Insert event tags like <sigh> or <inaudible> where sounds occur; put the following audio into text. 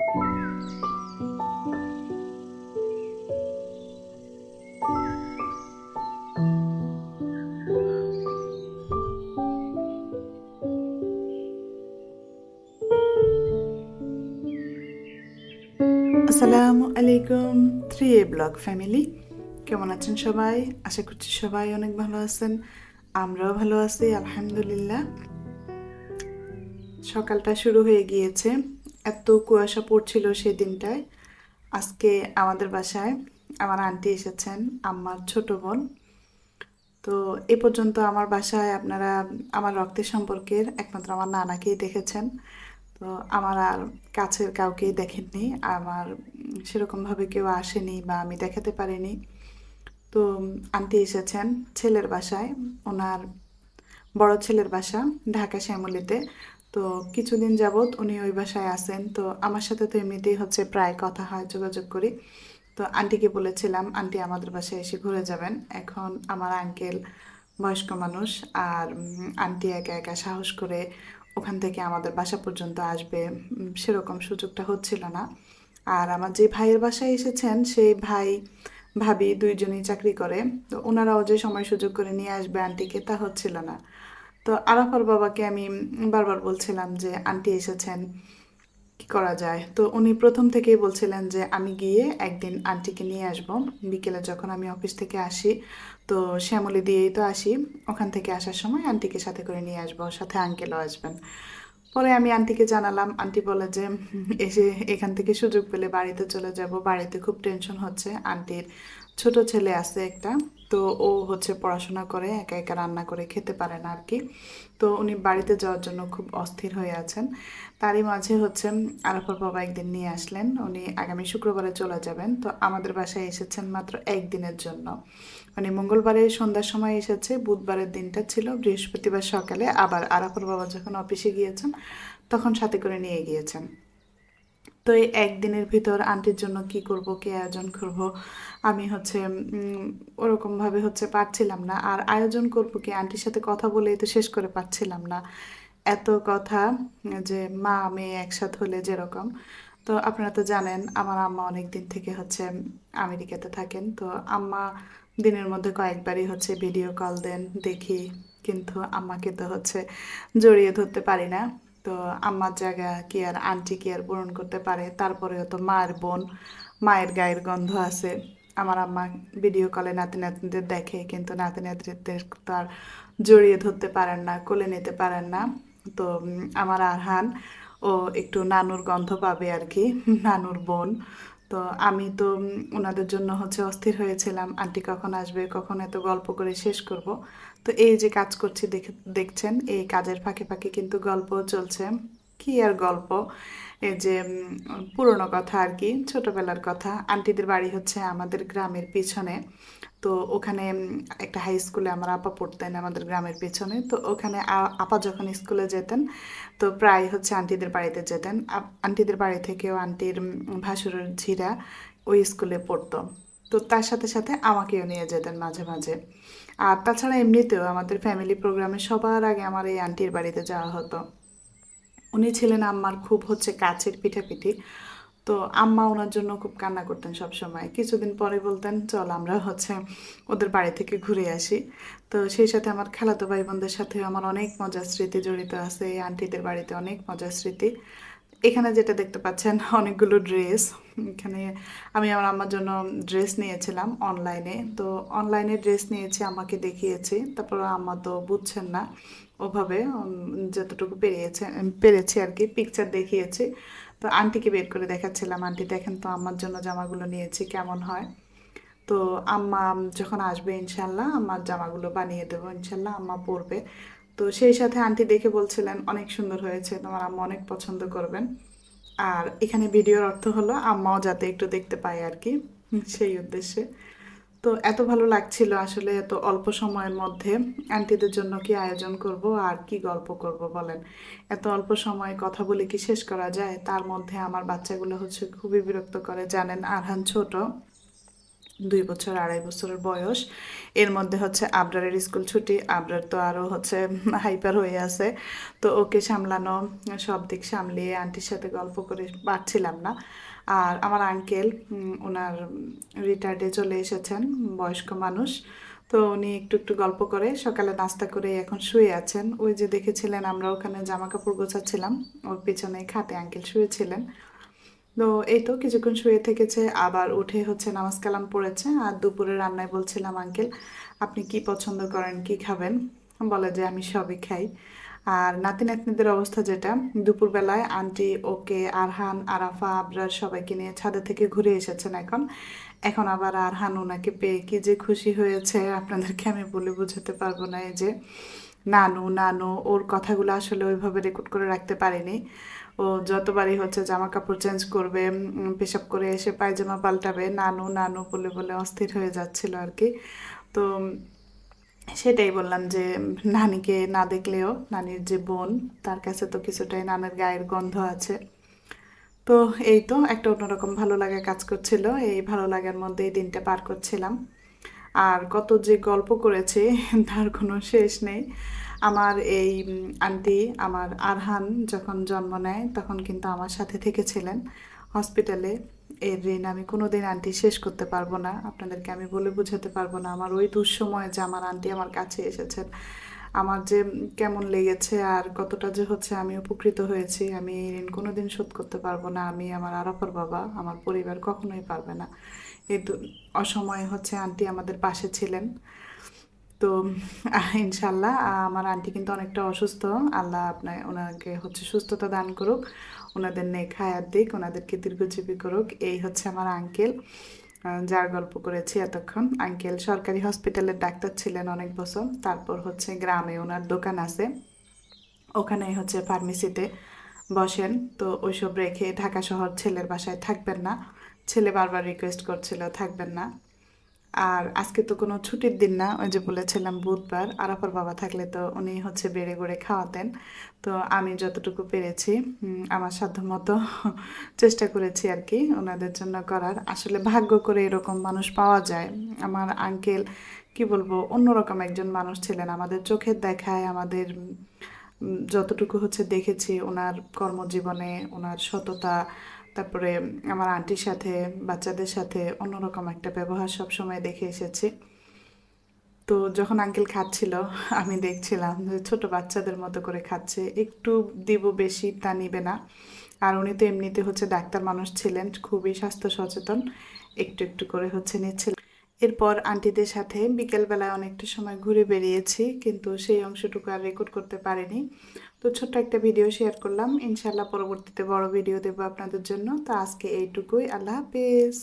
আসসালামু আলাইকুম, থ্রি এ blog family কেমন আছেন সবাই? আশা করছি সবাই অনেক ভালো আছেন। আমরাও ভালো আছি, আলহামদুলিল্লাহ। সকালটা শুরু হয়ে গিয়েছে। এত কুয়াশা পড়ছিল সেই দিনটায়। আজকে আমাদের বাসায় আমার আন্টি এসেছেন, আমার ছোট বোন। তো এ পর্যন্ত আমার বাসায় আপনারা আমার রক্তের সম্পর্কের একমাত্র আমার নানাকেই দেখেছেন। তো আমার আর কাছের কাউকেই দেখেননি, আমার সেরকমভাবে কেউ আসেনি বা আমি দেখাতে পারিনি। তো আন্টি এসেছেন ছেলের বাসায়, ওনার বড় ছেলের বাসা ঢাকা শ্যামলীতে। তো কিছুদিন যাবৎ উনি ওই বাসায় আসেন তো আমার সাথে তো এমনিতেই হচ্ছে প্রায় কথা হয়, যোগাযোগ করি। তো আন্টিকে বলেছিলাম, আন্টি আমাদের বাসায় এসে ঘুরে যাবেন। এখন আমার আঙ্কেল বয়স্ক মানুষ আর আন্টি একা একা সাহস করে ওখান থেকে আমাদের বাসা পর্যন্ত আসবে সেরকম সুযোগটা হচ্ছিল না। আর আমার যে ভাইয়ের বাসায় এসেছেন সেই ভাই, ভাবি দুইজনই চাকরি করে। তো ওনারাও যে সময় সুযোগ করে নিয়ে আসবে আন্টিকে তা হচ্ছিল না। তো আরাফার বাবাকে আমি বারবার বলছিলাম যে, আন্টি এসেছেন, কি করা যায়? তো উনি প্রথম থেকেই বলছিলেন যে, আমি গিয়ে একদিন আন্টিকে নিয়ে আসব। বিকেলে যখন আমি অফিস থেকে আসি, তো শ্যামলি দিয়েই তো আসি। ওখান থেকে আসার সময় আন্টিকে সাথে করে নিয়ে আসব সাথে আঙ্কেলও আসবেন। পরে আমি আন্টিকে জানালাম, আন্টি বলে যে, এসে এখান থেকে সুযোগ পেলে বাড়িতে চলে যাব। বাড়িতে খুব টেনশন হচ্ছে। আন্টির ছোট ছেলে আছে একটা তো ও হচ্ছে পড়াশোনা করে, একা একা রান্না করে খেতে পারে না আর কি। তো উনি বাড়িতে যাওয়ার জন্য খুব অস্থির হয়ে আছেন। তারই মাঝে হচ্ছে আরাফার বাবা একদিন নিয়ে আসলেন। উনি আগামী শুক্রবারে চলে যাবেন। তো আমাদের বাসায় এসেছেন মাত্র একদিনের জন্য। মানে মঙ্গলবারে সন্ধ্যার সময় এসেছে, বুধবারের দিনটা ছিল। বৃহস্পতিবার সকালে আবার আরাফার বাবা যখন অফিসে গিয়েছেন, তখন সাথে করে নিয়ে গিয়েছেন। তো এই একদিনের ভিতর আন্টির জন্য কি করব, কি আয়োজন করব, আমি হচ্ছে ওরকমভাবে হচ্ছে পারছিলাম না। আর আয়োজন করব কি, আন্টির সাথে কথা বলেই তো শেষ করে পারছিলাম না। এত কথা যে মা, মেয়ে একসাথে হলে যেরকম। তো আপনারা তো জানেন, আমার আম্মা অনেক দিন থেকে হচ্ছে আমেরিকাতে থাকেন। তো আম্মা দিনের মধ্যে কয়েকবারই হচ্ছে ভিডিও কল দেন, দেখি। কিন্তু আম্মাকে তো হচ্ছে জড়িয়ে ধরতে পারি না। তো আম্মার জায়গা কি আর আন্টি কি আর পূরণ করতে পারে? তারপরেও তো মায়ের বোন, মায়ের গায়ের গন্ধ আছে। আমার আম্মা ভিডিও কলে নাতি নাতনিদের দেখে, কিন্তু নাতি নাতনিদের তো আর জড়িয়ে ধরতে পারেন না, কোলে নিতে পারেন না। তো আমার আরহান, ও একটু নানুর গন্ধ পাবে আর কি, <laughs> নানুর বোন। তো আমি তো ওনাদের জন্য হচ্ছে অস্থির হয়েছিলাম। আন্টি কখন আসবে, কখন এত গল্প করে শেষ করব। তো এই যে কাজ করছি দেখে, দেখছেন, এই কাজের ফাঁকে ফাঁকে কিন্তু গল্প চলছে। কি আর গল্প? এই যে পুরনো কথা আর কি, ছোটবেলার কথা। আন্টিদের বাড়ি হচ্ছে আমাদের গ্রামের পিছনে। তো ওখানে একটা হাই স্কুলে আমার আপা পড়তেন আমাদের গ্রামের পেছনে। তো ওখানে আপা যখন স্কুলে যেতেন, তো প্রায় হচ্ছে আন্টিদের বাড়িতে যেতেন। আন্টিদের বাড়ি থেকেও আন্টির ভাসুরের ঝিরা ওই স্কুলে পড়তো। তো তার সাথে সাথে আমাকেও নিয়ে যেতেন মাঝে মাঝে। আর তাছাড়া এমনিতেও আমাদের ফ্যামিলি প্রোগ্রামে সবার আগে আমার এই আন্টির বাড়িতে যাওয়া হতো। উনি ছিলেন আম্মার খুব হচ্ছে কাছের পিঠাপিঠি। তো আম্মা ওনার জন্য খুব কান্না করতেন সব সময় কিছুদিন পরে বলতেন, চল আমরা হচ্ছে ওদের বাড়ি থেকে ঘুরে আসি। তো সেই সাথে আমার খালাতো ভাই বোনদের সাথে আমার অনেক মজার স্মৃতি জড়িত আছে, এই আন্টিদের বাড়িতে অনেক মজার স্মৃতি। এখানে যেটা দেখতে পাচ্ছেন, অনেকগুলো ড্রেস। এখানে আমি আমার আম্মার জন্য ড্রেস নিয়েছিলাম অনলাইনে। তো অনলাইনে ড্রেস নিয়েছি, আমাকে দেখিয়েছি। তারপর আম্মা তো বুঝছেন না। ওভাবে যতটুকু পেরিয়েছে পেরেছি আর কি পিকচার দেখিয়েছি। তো আন্টিকে বের করে দেখাচ্ছিলাম আন্টি, দেখেন তো আমার জন্য জামাগুলো নিয়েছি, কেমন হয়? তো আম্মা যখন আসবে ইনশাল্লাহ আমার জামাগুলো বানিয়ে দেবো ইনশাল্লাহ আম্মা পরবে। তো সেই সাথে আন্টি দেখে বলছিলেন, অনেক সুন্দর হয়েছে, তোমার আম্মা অনেক পছন্দ করবেন। আর এখানে ভিডিওর অর্থ হলো, আম্মাও যাতে একটু দেখতে পায় আর কি, সেই উদ্দেশ্যে। তো এত ভালো লাগছিল আসলে এত অল্প সময়ের মধ্যে আন্টিদের জন্য কি আয়োজন করব আর কি গল্প করব বলেন। এত অল্প সময়ে কথা বলে কি শেষ করা যায়? তার মধ্যে আমার বাচ্চাগুলো হচ্ছে খুবই বিরক্ত করে। জানেন, আরহান ছোট, দুই বছর আড়াই বছরের বয়স। এর মধ্যে হচ্ছে আবরারের স্কুল ছুটি। আবরার তো আরও হচ্ছে হাইপার হয়ে আছে। তো ওকে সামলানো, সব দিক সামলিয়ে আন্টির সাথে গল্প করে পারছিলাম না। আর আমার আঙ্কেল ওনার রিটায়ার্ডে চলে এসেছেন, বয়স্ক মানুষ। তো উনি একটু একটু গল্প করে, সকালে নাস্তা করে এখন শুয়ে আছেন। ওই যে দেখেছিলেন, আমরা ওখানে জামা কাপড় গোছাচ্ছিলাম। ওর পিছনে খাটে আঙ্কেল শুয়েছিলেন। তো এই তো কিছুক্ষণ শুয়ে থেকেছে, আবার উঠে হচ্ছে নামাজ কালাম পড়েছে। আর দুপুরে রান্নায় বলছিলাম, আঙ্কেল, আপনি কি পছন্দ করেন, কি খাবেন? বলে যে, আমি সবই খাই। আর নাতি নাতনিদের অবস্থা যেটা, দুপুরবেলায় আন্টি ওকে, আরহান, আরাফা, আবরার সবাইকে নিয়ে ছাদে থেকে ঘুরে এসেছেন এখন। এখন আবার আরহান ওনাকে পেয়ে কি যে খুশি হয়েছে, আপনাদেরকে আমি বলে বোঝাতে পারব না এই যে নানু নানু, ওর কথাগুলো আসলে ওইভাবে রেকর্ড করে রাখতে পারিনি। ও যতবারই হচ্ছে জামা কাপড় চেঞ্জ করবে পেশাব করে এসে পায়জামা পাল্টাবে, নানু নানু বলে বলে অস্থির হয়ে যাচ্ছিল আর কি। তো সেটাই বললাম যে, নানিকে না দেখলেও নানির যে বোন, তার কাছে তো কিছুটাই নানের গায়ের গন্ধ আছে। তো এই তো একটা অন্যরকম ভালো লাগা কাজ করছিল, এই ভালো লাগার মধ্যে এই দিনটা পার করছিলাম। আর কত যে গল্প করেছি, তার কোনো শেষ নেই। আমার এই আন্টি, আমার আরহান যখন জন্ম নেয়, তখন কিন্তু আমার সাথে থেকেছিলেন। হসপিটালে এর ঋণ আমি কোনোদিন আন্টি শেষ করতে পারব না। আপনাদেরকে আমি বলে বোঝাতে পারব না। আমার ওই দুঃসময়ে যে আমার আন্টি আমার কাছে এসেছেন, আমার যে কেমন লেগেছে আর কতটা যে হচ্ছে আমি উপকৃত হয়েছি, আমি এই ঋণ কোনো দিন শোধ করতে পারব না। আমি আমার আরাফার বাবা, আমার পরিবার কখনোই পারবে না। এই অসময়ে হচ্ছে আন্টি আমাদের পাশে ছিলেন। তো ইনশাল্লাহ আমার আন্টি কিন্তু অনেকটা অসুস্থ। আল্লাহ আপনার, ওনাকে হচ্ছে সুস্থতা দান করুক, ওনাদের নেক হায়াত দিক ওনাদেরকে দীর্ঘজীবী করুক। এই হচ্ছে আমার আঙ্কেল যার গল্প করেছি এতক্ষণ। আঙ্কেল সরকারি হসপিটালের ডাক্তার ছিলেন অনেক বছর, তারপর হচ্ছে গ্রামে ওনার দোকান আছে। ওখানে হচ্ছে ফার্মেসিতে বসেন। তো ওইসব রেখে ঢাকা শহর ছেলের বাসায় থাকবেন না। ছেলে বারবার রিকোয়েস্ট করছিল, থাকবেন না। আর আজকে তো কোনো ছুটির দিন না, ওই যে বলেছিলাম বুধবার আরাফার বাবা থাকলে তো উনি হচ্ছে বেড়ে গড়ে খাওয়াতেন। তো আমি যতটুকু পেরেছি আমার সাধ্যমতো চেষ্টা করেছি আর কি ওনাদের জন্য করার। আসলে ভাগ্য করে এরকম মানুষ পাওয়া যায়। আমার আঙ্কেল, কি বলব, অন্যরকম একজন মানুষ ছিলেন। আমাদের চোখের দেখায়, আমাদের যতটুকু হচ্ছে দেখেছি, ওনার কর্মজীবনে, ওনার সততা তারপরে আমার আন্টির সাথে, বাচ্চাদের সাথে অন্যরকম একটা ব্যবহার সব সময় দেখে এসেছি। তো যখন আঙ্কেল খাচ্ছিল, আমি দেখছিলাম যে ছোট বাচ্চাদের মতো করে খাচ্ছে, একটু দিব বেশি তা নিবে না। আর উনি তো এমনিতে হচ্ছে ডাক্তার মানুষ ছিলেন, খুবই স্বাস্থ্য সচেতন, একটু একটু করে হচ্ছে নিচ্ছিল। এরপর আন্টিদের সাথে বিকেলবেলায় অনেকটা সময় ঘুরে বেরিয়েছি কিন্তু সেই অংশটুকু আর রেকর্ড করতে পারিনি। তো ছোট্ট একটা ভিডিও শেয়ার করলাম। ইনশাল্লাহ পরবর্তীতে বড় ভিডিও দেবো আপনাদের জন্য। তো আজকে এইটুকুই। আল্লাহ হাফেজ।